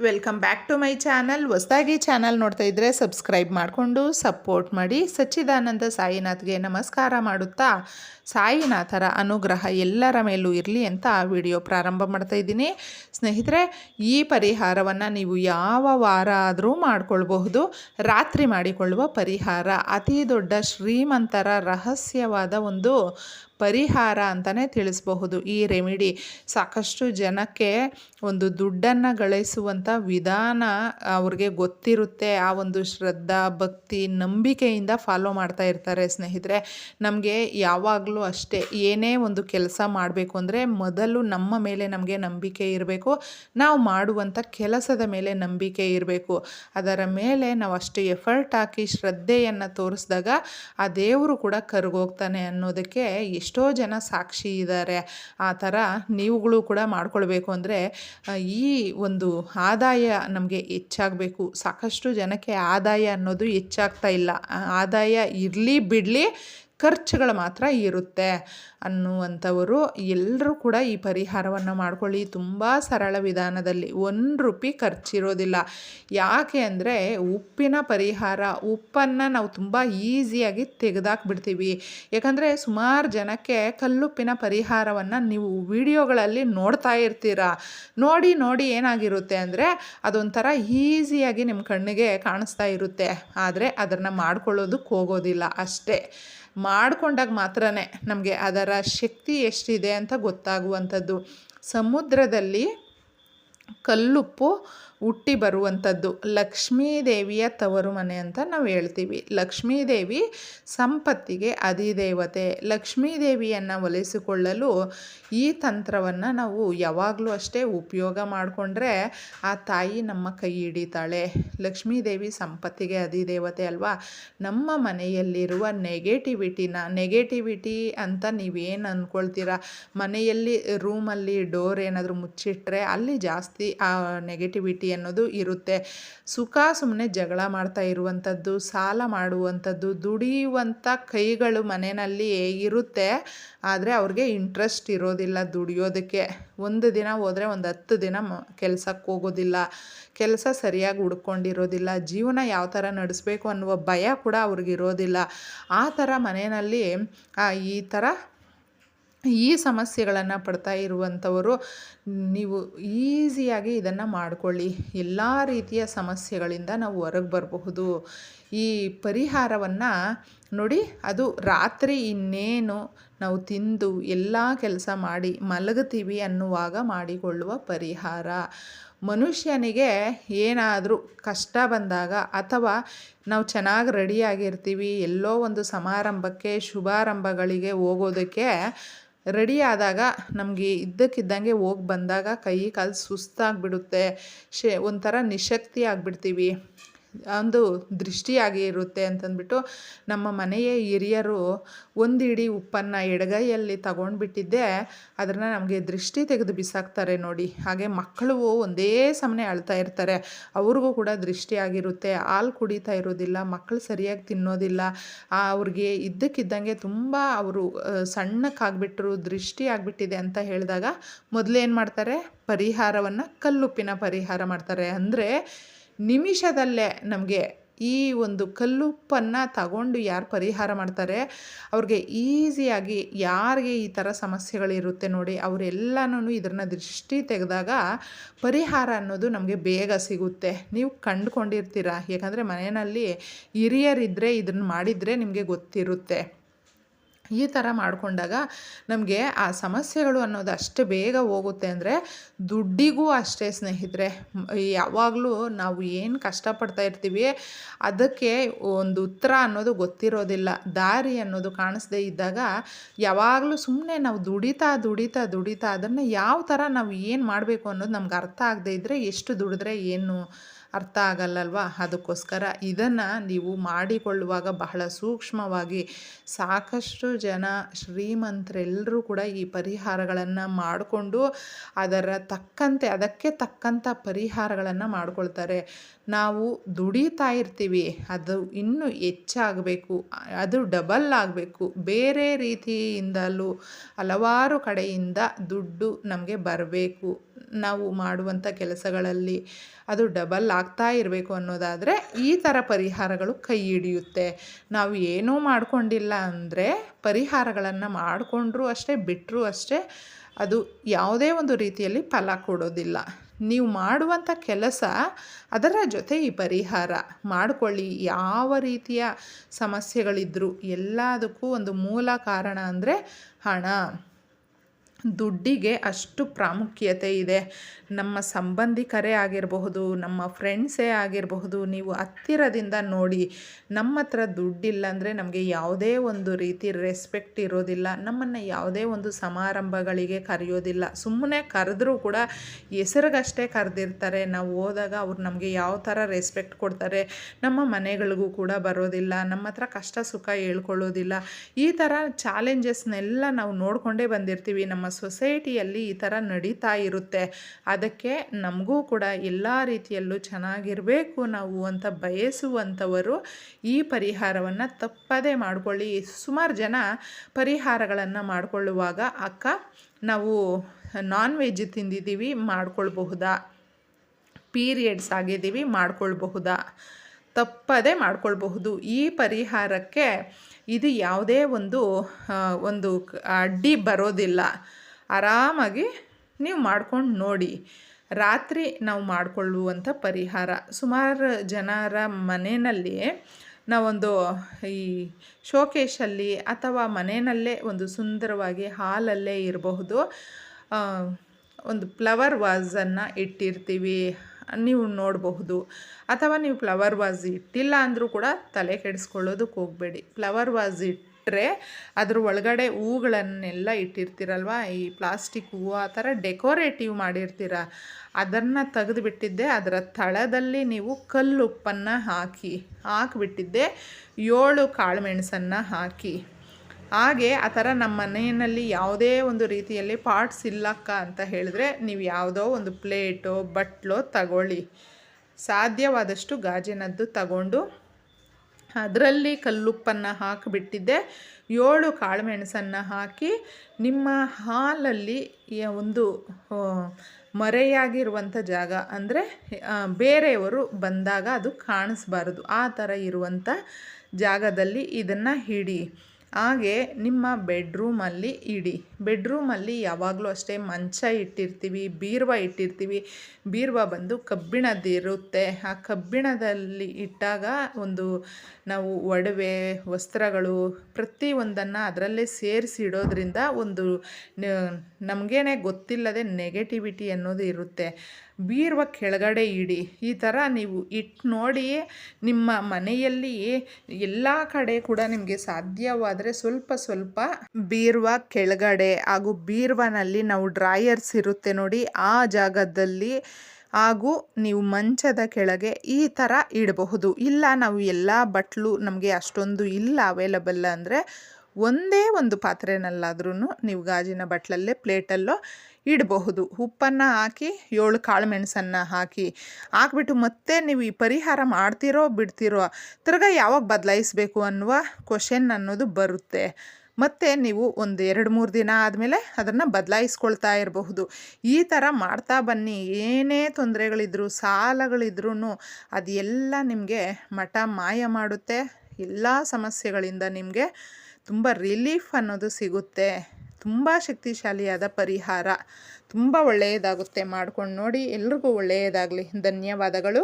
Welcome back to my channel. ಹೊಸದಾಗಿ channel ನೋಡ್ತಾ ಇದ್ದರೆ ಸಬ್ಸ್ಕ್ರೈಬ್ ಮಾಡಿಕೊಂಡು ಸಪೋರ್ಟ್ ಮಾಡಿ. ಸಚ್ಚಿದಾನಂದ ಸಾಯಿನಾಥ್ಗೆ ನಮಸ್ಕಾರ ಮಾಡುತ್ತಾ? ಸಾಯಿನಾಥರ ಅನುಗ್ರಹ ಎಲ್ಲರ ಮೇಲೂ ಇರಲಿ ಅಂತ ವಿಡಿಯೋ ಪ್ರಾರಂಭ ಮಾಡ್ತಾ ಇದ್ದೀನಿ. ಸ್ನೇಹಿತರೆ, ಈ ಪರಿಹಾರವನ್ನು ನೀವು ಯಾವ ವಾರ ಆದರೂ ಮಾಡಿಕೊಳ್ಬಹುದು. ರಾತ್ರಿ ಮಾಡಿಕೊಳ್ಳುವ ಪರಿಹಾರ. ಅತಿ ದೊಡ್ಡ ಶ್ರೀಮಂತರ ರಹಸ್ಯವಾದ ಒಂದು ಪರಿಹಾರ ಅಂತಲೇ ತಿಳಿಸಬಹುದು. ಈ ರೆಮಿಡಿ ಸಾಕಷ್ಟು ಜನಕ್ಕೆ ಒಂದು ದುಡ್ಡನ್ನು ಗಳಿಸುವಂಥ ವಿಧಾನ ಅವ್ರಿಗೆ ಗೊತ್ತಿರುತ್ತೆ. ಆ ಒಂದು ಶ್ರದ್ಧಾ, ಭಕ್ತಿ, ನಂಬಿಕೆಯಿಂದ ಫಾಲೋ ಮಾಡ್ತಾ ಇರ್ತಾರೆ ಸ್ನೇಹಿತರೆ. ನಮಗೆ ಯಾವಾಗಲೂ ಅಷ್ಟೇ. ಏನೇ ಒಂದು ಕೆಲಸ ಮಾಡಬೇಕು ಅಂದರೆ ಮೊದಲು ನಮ್ಮ ಮೇಲೆ ನಮಗೆ ನಂಬಿಕೆ ಇರಬೇಕು. ನಾವು ಮಾಡುವಂಥ ಕೆಲಸದ ಮೇಲೆ ನಂಬಿಕೆ ಇರಬೇಕು. ಅದರ ಮೇಲೆ ನಾವು ಅಷ್ಟು ಎಫರ್ಟ್ ಹಾಕಿ ಶ್ರದ್ಧೆಯನ್ನು ತೋರಿಸಿದಾಗ ಆ ದೇವರು ಕೂಡ ಕರ್ಗೋಗ್ತಾನೆ ಅನ್ನೋದಕ್ಕೆ ಎಷ್ಟೋ ಜನ ಸಾಕ್ಷಿ ಇದ್ದಾರೆ ಆ ಥರ ನೀವುಗಳು ಕೂಡ ಮಾಡ್ಕೊಳ್ಬೇಕು ಅಂದರೆ ಈ ಒಂದು ಆದಾಯ ನಮಗೆ ಹೆಚ್ಚಾಗಬೇಕು. ಸಾಕಷ್ಟು ಜನಕ್ಕೆ ಆದಾಯ ಅನ್ನೋದು ಹೆಚ್ಚಾಗ್ತಾ ಇಲ್ಲ. ಆದಾಯ ಇರಲಿ ಬಿಡಲಿ ಖರ್ಚುಗಳು ಮಾತ್ರ ಇರುತ್ತೆ ಅನ್ನುವಂಥವರು ಎಲ್ಲರೂ ಕೂಡ ಈ ಪರಿಹಾರವನ್ನು ಮಾಡ್ಕೊಳ್ಳಿ. ತುಂಬ ಸರಳ ವಿಧಾನದಲ್ಲಿ ಒಂದು ರೂಪಿ ಖರ್ಚಿರೋದಿಲ್ಲ. ಯಾಕೆ ಅಂದರೆ ಉಪ್ಪಿನ ಪರಿಹಾರ, ಉಪ್ಪನ್ನು ನಾವು ತುಂಬ ಈಸಿಯಾಗಿ ತೆಗೆದಾಕ್ಬಿಡ್ತೀವಿ. ಯಾಕಂದರೆ ಸುಮಾರು ಜನಕ್ಕೆ ಕಲ್ಲುಪ್ಪಿನ ಪರಿಹಾರವನ್ನು ನೀವು ವಿಡಿಯೋಗಳಲ್ಲಿ ನೋಡ್ತಾ ಇರ್ತೀರ. ನೋಡಿ ನೋಡಿ ಏನಾಗಿರುತ್ತೆ ಅಂದರೆ ಅದೊಂಥರ ಈಸಿಯಾಗಿ ನಿಮ್ಮ ಕಣ್ಣಿಗೆ ಕಾಣಿಸ್ತಾ ಇರುತ್ತೆ. ಆದರೆ ಅದನ್ನು ಮಾಡ್ಕೊಳ್ಳೋದಕ್ಕೆ ಹೋಗೋದಿಲ್ಲ ಅಷ್ಟೇ. ಮಾಡ್ಕೊಂಡಾಗ ಮಾತ್ರ ನಮಗೆ ಅದರ ಶಕ್ತಿ ಎಷ್ಟಿದೆ ಅಂತ ಗೊತ್ತಾಗುವಂಥದ್ದು. ಸಮುದ್ರದಲ್ಲಿ ಕಲ್ಲುಪ್ಪು ಹುಟ್ಟಿ ಬರುವಂಥದ್ದು. ಲಕ್ಷ್ಮೀದೇವಿಯ ತವರು ಮನೆ ಅಂತ ನಾವು ಹೇಳ್ತೀವಿ. ಲಕ್ಷ್ಮೀದೇವಿ ಸಂಪತ್ತಿಗೆ ಅಧಿದೇವತೆ. ಲಕ್ಷ್ಮೀದೇವಿಯನ್ನು ಒಲಿಸಿಕೊಳ್ಳಲು ಈ ತಂತ್ರವನ್ನು ನಾವು ಯಾವಾಗಲೂ ಅಷ್ಟೇ ಉಪಯೋಗ ಮಾಡಿಕೊಂಡ್ರೆ ಆ ತಾಯಿ ನಮ್ಮ ಕೈ ಹಿಡಿತಾಳೆ. ಲಕ್ಷ್ಮೀದೇವಿ ಸಂಪತ್ತಿಗೆ ಅಧಿದೇವತೆ ಅಲ್ವಾ? ನಮ್ಮ ಮನೆಯಲ್ಲಿರುವ ನೆಗೆಟಿವಿಟಿನ ನೆಗೆಟಿವಿಟಿ ಅಂತ ನೀವೇನು ಅಂದ್ಕೊಳ್ತೀರಾ ಮನೆಯಲ್ಲಿ ರೂಮಲ್ಲಿ ಡೋರ್ ಏನಾದರೂ ಮುಚ್ಚಿಟ್ರೆ ಅಲ್ಲಿ ಜಾಸ್ತಿ ಆ ನೆಗೆಟಿವಿಟಿ ಅನ್ನೋದು ಇರುತ್ತೆ. ಸುಖ ಸುಮ್ಮನೆ ಜಗಳ ಮಾಡ್ತಾ ಇರುವಂಥದ್ದು, ಸಾಲ ಮಾಡುವಂಥದ್ದು, ದುಡಿಯುವಂಥ ಕೈಗಳು ಮನೆಯಲ್ಲಿ ಇರುತ್ತೆ. ಆದರೆ ಅವ್ರಿಗೆ ಇಂಟ್ರೆಸ್ಟ್ ಇರೋದಿಲ್ಲ ದುಡಿಯೋದಕ್ಕೆ. ಒಂದು ದಿನ ಹೋದರೆ ಒಂದು ಹತ್ತು ದಿನ ಮ, ಕೆಲಸಕ್ಕೆ ಹೋಗೋದಿಲ್ಲ. ಕೆಲಸ ಸರಿಯಾಗಿ ಹುಡ್ಕೊಂಡಿರೋದಿಲ್ಲ. ಜೀವನ ಯಾವ ಥರ ನಡೆಸಬೇಕು ಅನ್ನುವ ಭಯ ಕೂಡ ಅವ್ರಿಗಿರೋದಿಲ್ಲ. ಆ ಥರ ಮನೆಯಲ್ಲಿ ಈ ಥರ ಈ ಸಮಸ್ಯೆಗಳನ್ನು ಪಡ್ತಾ ಇರುವಂಥವರು, ನೀವು ಈಸಿಯಾಗಿ ಇದನ್ನು ಮಾಡಿಕೊಳ್ಳಿ. ಎಲ್ಲ ರೀತಿಯ ಸಮಸ್ಯೆಗಳಿಂದ ನಾವು ಹೊರಗೆ ಬರಬಹುದು. ಈ ಪರಿಹಾರವನ್ನು ನೋಡಿ, ಅದು ರಾತ್ರಿ ಇನ್ನೇನು ನಾವು ತಿಂದು ಎಲ್ಲ ಕೆಲಸ ಮಾಡಿ ಮಲಗುತ್ತೀವಿ ಅನ್ನುವಾಗ ಮಾಡಿಕೊಳ್ಳುವ ಪರಿಹಾರ. ಮನುಷ್ಯನಿಗೆ ಏನಾದರೂ ಕಷ್ಟ ಬಂದಾಗ ಅಥವಾ ನಾವು ಚೆನ್ನಾಗಿ ರೆಡಿಯಾಗಿರ್ತೀವಿ ಎಲ್ಲೋ ಒಂದು ಸಮಾರಂಭಕ್ಕೆ, ಶುಭಾರಂಭಗಳಿಗೆ ಹೋಗೋದಕ್ಕೆ ರೆಡಿ ಆದಾಗ ನಮಗೆ ಇದ್ದಕ್ಕಿದ್ದಂಗೆ ಹೋಗಿ ಬಂದಾಗ ಕೈ ಕಾಲು ಸುಸ್ತಾಗಿಬಿಡುತ್ತೆ. ಶೇ ಒಂಥರ ನಿಶಕ್ತಿ ಆಗಿಬಿಡ್ತೀವಿ. ಒಂದು ದೃಷ್ಟಿಯಾಗಿ ಇರುತ್ತೆ ಅಂತಂದ್ಬಿಟ್ಟು ನಮ್ಮ ಮನೆಯ ಹಿರಿಯರು ಒಂದು ಇಡೀ ಉಪ್ಪನ್ನು ಎಡಗೈಯಲ್ಲಿ ತಗೊಂಡ್ಬಿಟ್ಟಿದ್ದೆ. ಅದನ್ನು ನಮಗೆ ದೃಷ್ಟಿ ತೆಗೆದು ಬಿಸಾಕ್ತಾರೆ ನೋಡಿ. ಹಾಗೆ ಮಕ್ಕಳು ಒಂದೇ ಸಮನೆ ಅಳ್ತಾ ಇರ್ತಾರೆ. ಅವ್ರಿಗೂ ಕೂಡ ದೃಷ್ಟಿಯಾಗಿರುತ್ತೆ. ಹಾಲು ಕುಡಿತಾ ಇರೋದಿಲ್ಲ ಮಕ್ಕಳು ಸರಿಯಾಗಿ ತಿನ್ನೋದಿಲ್ಲ. ಅವ್ರಿಗೆ ಇದ್ದಕ್ಕಿದ್ದಂಗೆ ತುಂಬ ಅವರು ಸಣ್ಣಕ್ಕಾಗ್ಬಿಟ್ರು ದೃಷ್ಟಿ ಆಗಿಬಿಟ್ಟಿದೆ ಅಂತ ಹೇಳಿದಾಗ ಮೊದಲೇನು ಮಾಡ್ತಾರೆ? ಪರಿಹಾರವನ್ನು ಕಲ್ಲುಪ್ಪಿನ ಪರಿಹಾರ ಮಾಡ್ತಾರೆ. ಅಂದರೆ ನಿಮಿಷದಲ್ಲೇ ನಮಗೆ ಈ ಒಂದು ಕಲ್ಲುಪ್ಪನ್ನು ತಗೊಂಡು ಯಾರು ಪರಿಹಾರ ಮಾಡ್ತಾರೆ, ಅವ್ರಿಗೆ ಈಸಿಯಾಗಿ ಯಾರಿಗೆ ಈ ಥರ ಸಮಸ್ಯೆಗಳಿರುತ್ತೆ ನೋಡಿ ಅವರೆಲ್ಲನೂ ಇದನ್ನು ದೃಷ್ಟಿ ತೆಗೆದಾಗ ಪರಿಹಾರ ಅನ್ನೋದು ನಮಗೆ ಬೇಗ ಸಿಗುತ್ತೆ. ನೀವು ಕಂಡುಕೊಂಡಿರ್ತೀರ? ಯಾಕಂದರೆ ಮನೆಯಲ್ಲಿ ಹಿರಿಯರಿದ್ದರೆ ಇದನ್ನು ಮಾಡಿದರೆ ನಿಮಗೆ ಗೊತ್ತಿರುತ್ತೆ. ಈ ಥರ ಮಾಡಿಕೊಂಡಾಗ ನಮಗೆ ಆ ಸಮಸ್ಯೆಗಳು ಅನ್ನೋದು ಅಷ್ಟು ಬೇಗ ಹೋಗುತ್ತೆ ಅಂದರೆ ದುಡ್ಡಿಗೂ ಅಷ್ಟೇ ಸ್ನೇಹಿತರೆ. ಯಾವಾಗಲೂ ನಾವು ಏನು ಕಷ್ಟಪಡ್ತಾ ಇರ್ತೀವಿ ಅದಕ್ಕೆ ಒಂದು ಉತ್ತರ ಅನ್ನೋದು ಗೊತ್ತಿರೋದಿಲ್ಲ. ದಾರಿ ಅನ್ನೋದು ಕಾಣಿಸ್ದೇ ಇದ್ದಾಗ ಯಾವಾಗಲೂ ಸುಮ್ಮನೆ ನಾವು ದುಡಿತಾ ದುಡಿತಾ ದುಡಿತಾ ಅದನ್ನು ಯಾವ ಥರ ನಾವು ಏನು ಮಾಡಬೇಕು ಅನ್ನೋದು ನಮ್ಗೆ ಅರ್ಥ ಆಗದೇ ಇದ್ದರೆ ಎಷ್ಟು ದುಡಿದ್ರೆ ಏನು ಅರ್ಥ ಆಗಲ್ಲಲ್ವಾ? ಅದಕ್ಕೋಸ್ಕರ ಇದನ್ನು ನೀವು ಮಾಡಿಕೊಳ್ಳುವಾಗ ಬಹಳ ಸೂಕ್ಷ್ಮವಾಗಿ ಸಾಕಷ್ಟು ಜನ ಶ್ರೀಮಂತರೆಲ್ಲರೂ ಕೂಡ ಈ ಪರಿಹಾರಗಳನ್ನು ಮಾಡಿಕೊಂಡು ಅದರ ತಕ್ಕಂತೆ, ಅದಕ್ಕೆ ತಕ್ಕಂಥ ಪರಿಹಾರಗಳನ್ನು ಮಾಡಿಕೊಳ್ತಾರೆ. ನಾವು ದುಡಿತಾ ಇರ್ತೀವಿ, ಅದು ಇನ್ನೂ ಹೆಚ್ಚಾಗಬೇಕು, ಅದು ಡಬಲ್ ಆಗಬೇಕು. ಬೇರೆ ರೀತಿಯಿಂದಲೂ ಹಲವಾರು ಕಡೆಯಿಂದ ದುಡ್ಡು ನಮಗೆ ಬರಬೇಕು. ನಾವು ಮಾಡುವಂಥ ಕೆಲಸಗಳಲ್ಲಿ ಅದು ಡಬಲ್ ಆಗ್ತಾ ಇರಬೇಕು ಅನ್ನೋದಾದರೆ ಈ ಥರ ಪರಿಹಾರಗಳು ಕೈ ಹಿಡಿಯುತ್ತೆ. ನಾವು ಏನೂ ಮಾಡಿಕೊಂಡಿಲ್ಲ ಅಂದರೆ ಪರಿಹಾರಗಳನ್ನು ಮಾಡಿಕೊಂಡ್ರೂ ಅಷ್ಟೇ ಬಿಟ್ಟರೂ ಅಷ್ಟೇ ಅದು ಯಾವುದೇ ಒಂದು ರೀತಿಯಲ್ಲಿ ಫಲ ಕೊಡೋದಿಲ್ಲ. ನೀವು ಮಾಡುವಂಥ ಕೆಲಸ ಅದರ ಜೊತೆ ಈ ಪರಿಹಾರ ಮಾಡಿಕೊಳ್ಳಿ. ಯಾವ ರೀತಿಯ ಸಮಸ್ಯೆಗಳಿದ್ದರೂ ಎಲ್ಲದಕ್ಕೂ ಒಂದು ಮೂಲ ಕಾರಣ ಅಂದರೆ ಹಣ. ದುಡ್ಡಿಗೆ ಅಷ್ಟು ಪ್ರಾಮುಖ್ಯತೆ ಇದೆ. ನಮ್ಮ ಸಂಬಂಧಿಕರೇ ಆಗಿರಬಹುದು, ನಮ್ಮ ಫ್ರೆಂಡ್ಸೇ ಆಗಿರಬಹುದು, ನೀವು ಹತ್ತಿರದಿಂದ ನೋಡಿ, ನಮ್ಮ ಹತ್ರ ದುಡ್ಡಿಲ್ಲ ಅಂದರೆ ನಮಗೆ ಯಾವುದೇ ಒಂದು ರೀತಿ ರೆಸ್ಪೆಕ್ಟ್ ಇರೋದಿಲ್ಲ. ನಮ್ಮನ್ನು ಯಾವುದೇ ಒಂದು ಸಮಾರಂಭಗಳಿಗೆ ಕರೆಯೋದಿಲ್ಲ. ಸುಮ್ಮನೆ ಕರೆದ್ರೂ ಕೂಡ ಹೆಸರಿಗಷ್ಟೇ ಕರೆದಿರ್ತಾರೆ. ನಾವು ಹೋದಾಗ ಅವ್ರು ನಮಗೆ ಯಾವ ಥರ ರೆಸ್ಪೆಕ್ಟ್ ಕೊಡ್ತಾರೆ, ನಮ್ಮ ಮನೆಗಳಿಗೂ ಕೂಡ ಬರೋದಿಲ್ಲ, ನಮ್ಮ ಹತ್ರ ಕಷ್ಟ ಸುಖ ಹೇಳ್ಕೊಳ್ಳೋದಿಲ್ಲ. ಈ ಥರ ಚಾಲೆಂಜಸ್ನೆಲ್ಲ ನಾವು ನೋಡಿಕೊಂಡೇ ಬಂದಿರ್ತೀವಿ. ನಮ್ಮ ಸೊಸೈಟಿಯಲ್ಲಿ ಈ ಥರ ನಡೀತಾ ಇರುತ್ತೆ. ಅದಕ್ಕೆ ನಮಗೂ ಕೂಡ ಎಲ್ಲ ರೀತಿಯಲ್ಲೂ ಚೆನ್ನಾಗಿರಬೇಕು ನಾವು ಅಂತ ಬಯಸುವಂಥವರು ಈ ಪರಿಹಾರವನ್ನು ತಪ್ಪದೇ ಮಾಡಿಕೊಳ್ಳಿ. ಸುಮಾರು ಜನ ಪರಿಹಾರಗಳನ್ನು ಮಾಡಿಕೊಳ್ಳುವಾಗ, ಅಕ್ಕ, ನಾವು ನಾನ್ ವೆಜ್ ತಿಂದಿದ್ದೀವಿ, ಮಾಡ್ಕೊಳ್ಬಹುದಾ? ಪೀರಿಯಡ್ಸ್ ಆಗಿದ್ದೀವಿ, ಮಾಡ್ಕೊಳ್ಬಹುದಾ? ತಪ್ಪದೇ ಮಾಡ್ಕೊಳ್ಬಹುದು. ಈ ಪರಿಹಾರಕ್ಕೆ ಇದು ಯಾವುದೇ ಒಂದು ಒಂದು ಅಡ್ಡಿ ಬರೋದಿಲ್ಲ. ಆರಾಮಾಗಿ ನೀವು ಮಾಡ್ಕೊಂಡು ನೋಡಿ. ರಾತ್ರಿ ನಾವು ಮಾಡಿಕೊಳ್ಳುವಂಥ ಪರಿಹಾರ. ಸುಮಾರು ಜನರ ಮನೆಯಲ್ಲಿ ನಾವೊಂದು ಈ ಶೋಕೇಶಲ್ಲಿ ಅಥವಾ ಮನೆಯಲ್ಲೇ ಒಂದು ಸುಂದರವಾಗಿ ಹಾಲಲ್ಲೇ ಇರಬಹುದು. ಒಂದು ಫ್ಲವರ್ ವಾಸನ್ನು ಇಟ್ಟಿರ್ತೀವಿ. ನೀವು ನೋಡಬಹುದು. ಅಥವಾ ನೀವು ಫ್ಲವರ್ ವಾಸ್ ಇಟ್ಟಿಲ್ಲ ಅಂದರೂ ಕೂಡ ತಲೆ ಕೆಡಿಸ್ಕೊಳ್ಳೋದಕ್ಕೆ ಹೋಗಬೇಡಿ. ಫ್ಲವರ್ ವಾಸ್ ಇಟ್ಟರೆ ಅದ್ರ ಒಳಗಡೆ ಹೂಗಳನ್ನೆಲ್ಲ ಇಟ್ಟಿರ್ತೀರಲ್ವ? ಈ ಪ್ಲಾಸ್ಟಿಕ್ ಹೂವು ಆ ಥರ ಡೆಕೋರೇಟಿವ್ ಮಾಡಿರ್ತೀರ. ಅದನ್ನು ತೆಗೆದುಬಿಟ್ಟಿದ್ದೆ. ಅದರ ತಳದಲ್ಲಿ ನೀವು ಕಲ್ಲುಪ್ಪನ್ನು ಹಾಕಿ, ಹಾಕಿಬಿಟ್ಟಿದ್ದೆ. ಏಳು ಕಾಳುಮೆಣಸನ್ನು ಹಾಕಿ. ಹಾಗೆ ಆ ಥರ ನಮ್ಮ ಮನೆಯಲ್ಲಿ ಯಾವುದೇ ಒಂದು ರೀತಿಯಲ್ಲಿ ಪಾರ್ಟ್ಸ್ ಇಲ್ಲಕ್ಕ ಅಂತ ಹೇಳಿದ್ರೆ ನೀವು ಯಾವುದೋ ಒಂದು ಪ್ಲೇಟೋ ಬಟ್ಲೋ ತಗೊಳ್ಳಿ. ಸಾಧ್ಯವಾದಷ್ಟು ಗಾಜಿನದ್ದು ತಗೊಂಡು ಅದರಲ್ಲಿ ಕಲ್ಲುಪ್ಪನ್ನು ಹಾಕಿಬಿಟ್ಟಿದ್ದೆ. ಏಳು ಕಾಳುಮೆಣಸನ್ನು ಹಾಕಿ ನಿಮ್ಮ ಹಾಲಲ್ಲಿ ಒಂದು ಮರೆಯಾಗಿರುವಂಥ ಜಾಗ ಅಂದರೆ ಬೇರೆಯವರು ಬಂದಾಗ ಅದು ಕಾಣಿಸ್ಬಾರ್ದು. ಆ ಥರ ಇರುವಂಥ ಜಾಗದಲ್ಲಿ ಇದನ್ನು ಹಿಡಿ. ಹಾಗೆ ನಿಮ್ಮ ಬೆಡ್ರೂಮಲ್ಲಿ ಇಡಿ. ಬೆಡ್ರೂಮಲ್ಲಿ ಯಾವಾಗಲೂ ಅಷ್ಟೇ ಮಂಚ ಇಟ್ಟಿರ್ತೀವಿ, ಬೀರುವ ಇಟ್ಟಿರ್ತೀವಿ. ಬೀರುವ ಬಂದು ಕಬ್ಬಿಣದಿರುತ್ತೆ ಆ ಕಬ್ಬಿಣದಲ್ಲಿ ಇಟ್ಟಾಗ ಒಂದು ನಾವು ಒಡವೆ, ವಸ್ತ್ರಗಳು ಪ್ರತಿಯೊಂದನ್ನು ಅದರಲ್ಲೇ ಸೇರಿಸಿ ಇಡೋದ್ರಿಂದ ಒಂದು ನಮಗೇನೆ ಗೊತ್ತಿಲ್ಲದೆ ನೆಗೆಟಿವಿಟಿ ಅನ್ನೋದು ಇರುತ್ತೆ. ಬೀರುವ ಕೆಳಗಡೆ ಇಡಿ. ಈ ಥರ ನೀವು ಇಟ್ಟು ನೋಡಿ ನಿಮ್ಮ ಮನೆಯಲ್ಲಿ ಎಲ್ಲ ಕಡೆ ಕೂಡ ನಿಮಗೆ ಸಾಧ್ಯವಾದರೆ ಸ್ವಲ್ಪ ಸ್ವಲ್ಪ ಬೀರುವ ಕೆಳಗಡೆ ಹಾಗೂ ಬೀರ್ವನಲ್ಲಿ ನಾವು ಡ್ರಾಯರ್ಸ್ ಇರುತ್ತೆ ನೋಡಿ, ಆ ಜಾಗದಲ್ಲಿ ಹಾಗೂ ನೀವು ಮಂಚದ ಕೆಳಗೆ ಈ ಥರ ಇಡಬಹುದು. ಇಲ್ಲ, ನಾವು ಎಲ್ಲ ಬಟ್ಲು ನಮಗೆ ಅಷ್ಟೊಂದು ಇಲ್ಲ ಅವೈಲಬಲ್ ಅಂದರೆ ಒಂದೇ ಒಂದು ಪಾತ್ರೆನಲ್ಲಾದ್ರೂ ನೀವು ಗಾಜಿನ ಬಟ್ಲಲ್ಲೇ ಪ್ಲೇಟಲ್ಲೋ ಇಡಬಹುದು. ಉಪ್ಪನ್ನು ಹಾಕಿ ಏಳು ಕಾಳು ಮೆಣಸನ್ನು ಹಾಕಿ ಹಾಕ್ಬಿಟ್ಟು ಮತ್ತೆ ನೀವು ಈ ಪರಿಹಾರ ಮಾಡ್ತಿರೋ ಬಿಡ್ತಿರೋ, ತಿರ್ಗಾ ಯಾವಾಗ ಬದಲಾಯಿಸಬೇಕು ಅನ್ನುವ ಕ್ವಶನ್ ಅನ್ನೋದು ಬರುತ್ತೆ. ಮತ್ತು ನೀವು ಒಂದು ಎರಡು ಮೂರು ದಿನ ಆದಮೇಲೆ ಅದನ್ನು ಬದಲಾಯಿಸ್ಕೊಳ್ತಾ ಇರಬಹುದು. ಈ ಥರ ಮಾಡ್ತಾ ಬನ್ನಿ. ಏನೇ ತೊಂದರೆಗಳಿದ್ರು ಸಾಲಗಳಿದ್ರೂ ಅದೆಲ್ಲ ನಿಮಗೆ ಮಠ ಮಾಯ ಮಾಡುತ್ತೆ. ಎಲ್ಲ ಸಮಸ್ಯೆಗಳಿಂದ ನಿಮಗೆ ತುಂಬ ರಿಲೀಫ್ ಅನ್ನೋದು ಸಿಗುತ್ತೆ. ತುಂಬ ಶಕ್ತಿಶಾಲಿಯಾದ ಪರಿಹಾರ. ತುಂಬ ಒಳ್ಳೆಯದಾಗುತ್ತೆ. ಮಾಡ್ಕೊಂಡು ನೋಡಿ. ಎಲ್ರಿಗೂ ಒಳ್ಳೆಯದಾಗಲಿ. ಧನ್ಯವಾದಗಳು.